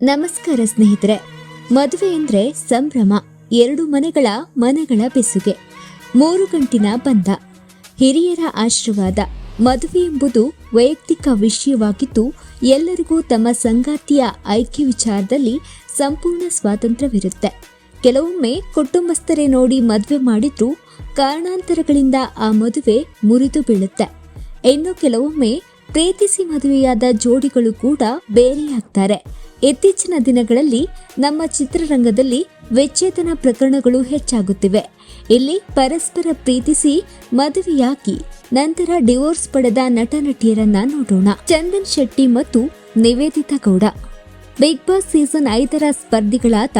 ನಮಸ್ಕಾರ ಸ್ನೇಹಿತರೆ, ಮದುವೆ ಅಂದ್ರೆ ಸಂಭ್ರಮ, ಎರಡು ಮನೆಗಳ ಮನಗಳ ಬೆಸುಗೆ, ಮೂರು ಗಂಟಿನ ಬಂಧ ಹಿರಿಯರ ಆಶೀರ್ವಾದ, ಮದುವೆ ಎಂಬುದು ವೈಯಕ್ತಿಕ ವಿಷಯವಾಗಿದ್ದು, ಎಲ್ಲರಿಗೂ ತಮ್ಮ ಸಂಗಾತಿಯ ಆಯ್ಕೆ ವಿಚಾರದಲ್ಲಿ ಸಂಪೂರ್ಣ ಸ್ವಾತಂತ್ರ್ಯವಿರುತ್ತೆ. ಕೆಲವೊಮ್ಮೆ ಕುಟುಂಬಸ್ಥರೇ ನೋಡಿ ಮದುವೆ ಮಾಡಿದ್ರು, ಕಾರಣಾಂತರಗಳಿಂದ ಆ ಮದುವೆ ಮುರಿದು ಬೀಳುತ್ತೆ. ಇನ್ನು ಕೆಲವೊಮ್ಮೆ ಪ್ರೀತಿಸಿ ಮದುವೆಯಾದ ಜೋಡಿಗಳು ಕೂಡ ಬೇರೆಯಾಗ್ತಾರೆ. ಇತ್ತೀಚಿನ ದಿನಗಳಲ್ಲಿ ನಮ್ಮ ಚಿತ್ರರಂಗದಲ್ಲಿ ವಿಚ್ಛೇದನ ಪ್ರಕರಣಗಳು ಹೆಚ್ಚಾಗುತ್ತಿವೆ. ಇಲ್ಲಿ ಪರಸ್ಪರ ಪ್ರೀತಿಸಿ ಮದುವೆಯಾಗಿ ನಂತರ ಡಿವೋರ್ಸ್ ಪಡೆದ ನಟ ನಟಿಯರನ್ನ ನೋಡೋಣ. ಚಂದನ್ ಶೆಟ್ಟಿ ಮತ್ತು Niveditha Gowda. Big Boss season ಐದರ ಸ್ಪರ್ಧಿಗಳಾದ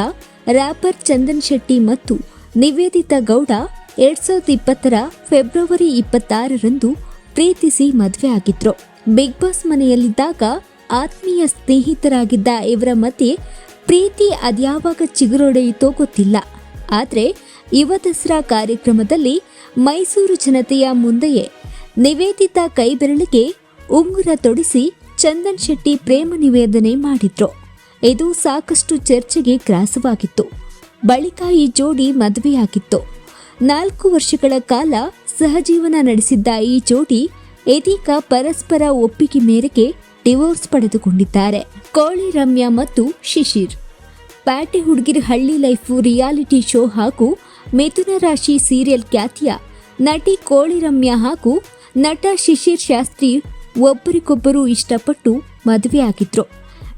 ರ್ಯಾಪರ್ ಚಂದನ್ ಶೆಟ್ಟಿ ಮತ್ತು ನಿವೇದಿತಾ ಗೌಡ ಎರಡ್ ಸಾವಿರದ ಇಪ್ಪತ್ತರ ಫೆಬ್ರವರಿ ಇಪ್ಪತ್ತಾರರಂದು ಪ್ರೀತಿಸಿ ಮದುವೆ ಆಗಿದ್ರು ಬಿಗ್ ಬಾಸ್ ಮನೆಯಲ್ಲಿದ್ದಾಗ ಆತ್ಮೀಯ ಸ್ನೇಹಿತರಾಗಿದ್ದ ಇವರ ಮಧ್ಯೆ ಪ್ರೀತಿ ಅದ್ಯಾವಾಗ ಚಿಗುರೊಡೆಯಿತೋ ಗೊತ್ತಿಲ್ಲ. ಆದರೆ ಯುವ ದಸರಾ ಕಾರ್ಯಕ್ರಮದಲ್ಲಿ ಮೈಸೂರು ಜನತೆಯ ಮುಂದೆಯೇ ನಿವೇದಿತ ಕೈಬೆರಳಿಗೆ ಉಂಗುರ ತೊಡಿಸಿ ಚಂದನ್ ಶೆಟ್ಟಿ ಪ್ರೇಮ ನಿವೇದನೆ ಮಾಡಿದ್ರು. ಇದು ಸಾಕಷ್ಟು ಚರ್ಚೆಗೆ ಗ್ರಾಸವಾಗಿತ್ತು. ಬಳಿಕ ಈ ಜೋಡಿ ಮದುವೆಯಾಗಿತ್ತು. ನಾಲ್ಕು ವರ್ಷಗಳ ಕಾಲ ಸಹಜೀವನ ನಡೆಸಿದ್ದ ಈ ಜೋಡಿ ಇದೀಗ ಪರಸ್ಪರ ಒಪ್ಪಿಗೆ ಮೇರೆಗೆ ಡಿವೋರ್ಸ್ ಪಡೆದುಕೊಂಡಿದ್ದಾರೆ. ಕೋಳಿ ರಮ್ಯಾ ಮತ್ತು ಶಿಶಿರ್. ಪ್ಯಾಟೆ ಹುಡುಗಿರ್ ಹಳ್ಳಿ ಲೈಫು ರಿಯಾಲಿಟಿ ಶೋ ಹಾಗೂ ಮಿಥುನ ರಾಶಿ ಸೀರಿಯಲ್ ಖ್ಯಾತಿಯ ನಟಿ ಕೋಳಿ ರಮ್ಯಾ ಹಾಗೂ ನಟ ಶಿಶಿರ್ ಶಾಸ್ತ್ರಿ ಒಬ್ಬರಿಗೊಬ್ಬರು ಇಷ್ಟಪಟ್ಟು ಮದುವೆಯಾಗಿದ್ರು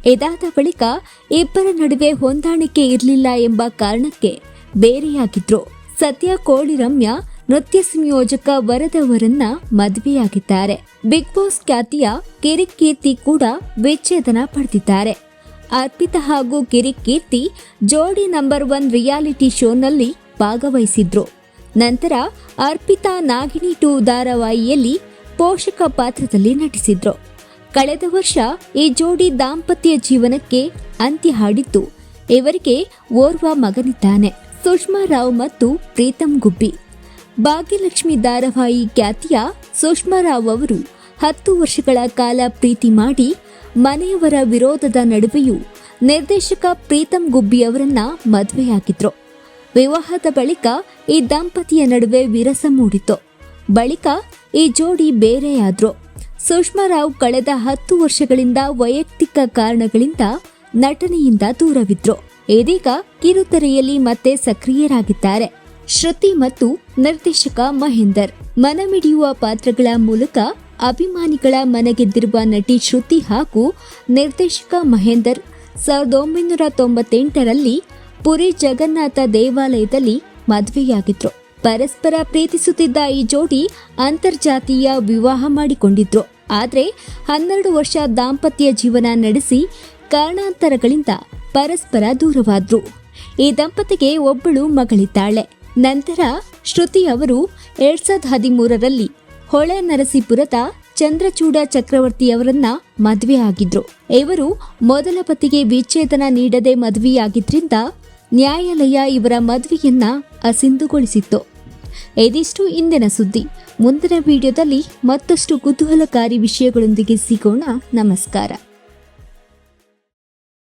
ಇದಾದ ಬಳಿಕ ಇಬ್ಬರ ನಡುವೆ ಹೊಂದಾಣಿಕೆ ಇರಲಿಲ್ಲ ಎಂಬ ಕಾರಣಕ್ಕೆ ಬೇರೆಯಾಗಿದ್ರು. ಸದ್ಯ ಕೋಳಿ ರಮ್ಯಾ ನೃತ್ಯ ಸಂಯೋಜಕ ವರದವರನ್ನ ಮದುವೆಯಾಗಿದ್ದಾರೆ. ಬಿಗ್ ಬಾಸ್ ಖ್ಯಾತಿಯ ಕಿರಿಕ್ ಕೀರ್ತಿ ಕೂಡ ವಿಚ್ಛೇದನ ಪಡೆದಿದ್ದಾರೆ. ಅರ್ಪಿತಾ ಹಾಗೂ ಕಿರಿಕ್ ಕೀರ್ತಿ ಜೋಡಿ ನಂಬರ್ ಒನ್ ರಿಯಾಲಿಟಿ ಶೋನಲ್ಲಿ ಭಾಗವಹಿಸಿದ್ರು. ನಂತರ ಅರ್ಪಿತಾ ನಾಗಿನಿ ಟು ಧಾರಾವಾಹಿಯಲ್ಲಿ ಪೋಷಕ ಪಾತ್ರದಲ್ಲಿ ನಟಿಸಿದ್ರು. ಕಳೆದ ವರ್ಷ ಈ ಜೋಡಿ ದಾಂಪತ್ಯ ಜೀವನಕ್ಕೆ ಅಂತ್ಯ ಹಾಡಿದ್ದು ಇವರಿಗೆ ಓರ್ವ ಮಗನಿದ್ದಾನೆ. ಸುಷ್ಮಾ ರಾವ್ ಮತ್ತು ಪ್ರೀತಮ್ ಗುಬ್ಬಿ. ಭಾಗ್ಯಲಕ್ಷ್ಮಿ ಧಾರಾವಾಹಿ ಖ್ಯಾತಿಯ ಸುಷ್ಮಾರಾವ್ ಅವರು ಹತ್ತು ವರ್ಷಗಳ ಕಾಲ ಪ್ರೀತಿ ಮಾಡಿ ಮನೆಯವರ ವಿರೋಧದ ನಡುವೆಯೂ ನಿರ್ದೇಶಕ ಪ್ರೀತಂ ಗುಬ್ಬಿ ಅವರನ್ನ ಮದುವೆಯಾಗಿದ್ರು. ವಿವಾಹದ ಬಳಿಕ ಈ ದಂಪತಿಯ ನಡುವೆ ವಿರಸ ಮೂಡಿತು ಬಳಿಕ ಈ ಜೋಡಿ ಬೇರೆಯಾದ್ರು. ಸುಷ್ಮಾರಾವ್ ಕಳೆದ ಹತ್ತು ವರ್ಷಗಳಿಂದ ವೈಯಕ್ತಿಕ ಕಾರಣಗಳಿಂದ ನಟನೆಯಿಂದ ದೂರವಿದ್ರು. ಇದೀಗ ಕಿರುತೆರೆಯಲ್ಲಿ ಮತ್ತೆ ಸಕ್ರಿಯರಾಗಿದ್ದಾರೆ. ಶ್ರುತಿ ಮತ್ತು ನಿರ್ದೇಶಕ ಮಹೇಂದರ್ ಮನಮಿಡಿಯುವ ಪಾತ್ರಗಳ ಮೂಲಕ ಅಭಿಮಾನಿಗಳ ಮನಗೆದ್ದಿರುವ ನಟಿ ಶ್ರುತಿ ಹಾಗೂ ನಿರ್ದೇಶಕ ಮಹೇಂದರ್ ಸಾವಿರದ ಒಂಬೈನೂರ ತೊಂಬತ್ತೆಂಟರಲ್ಲಿ ಪುರಿ ಜಗನ್ನಾಥ ದೇವಾಲಯದಲ್ಲಿ ಮದುವೆಯಾಗಿದ್ರು. ಪರಸ್ಪರ ಪ್ರೀತಿಸುತ್ತಿದ್ದ ಈ ಜೋಡಿ ಅಂತರ್ಜಾತೀಯ ವಿವಾಹ ಮಾಡಿಕೊಂಡಿದ್ರು. ಆದರೆ ಹನ್ನೆರಡು ವರ್ಷ ದಾಂಪತ್ಯ ಜೀವನ ನಡೆಸಿ ಕಾರಣಾಂತರಗಳಿಂದ ಪರಸ್ಪರ ದೂರವಾದ್ರು. ಈ ದಂಪತಿಗೆ ಒಬ್ಬಳು ಮಗಳಿದ್ದಾಳೆ. ನಂತರ ಶ್ರುತಿ ಅವರು ಎರಡ್ ಸಾವಿರದ ಹದಿಮೂರರಲ್ಲಿ ಹೊಳೆ ನರಸೀಪುರದ ಚಂದ್ರಚೂಡ ಚಕ್ರವರ್ತಿಯವರನ್ನ ಮದುವೆ ಆಗಿದ್ರು. ಇವರು ಮೊದಲ ಪತಿಗೆ ವಿಚ್ಛೇದನ ನೀಡದೆ ಮದುವೆಯಾಗಿದ್ರಿಂದ ನ್ಯಾಯಾಲಯ ಇವರ ಮದುವೆಯನ್ನ ಅಸಿಂಧುಗೊಳಿಸಿತ್ತು. ಇದಿಷ್ಟು ಇಂದಿನ ಸುದ್ದಿ. ಮುಂದಿನ ವಿಡಿಯೋದಲ್ಲಿ ಮತ್ತಷ್ಟು ಕುತೂಹಲಕಾರಿ ವಿಷಯಗಳೊಂದಿಗೆ ಸಿಗೋಣ. ನಮಸ್ಕಾರ.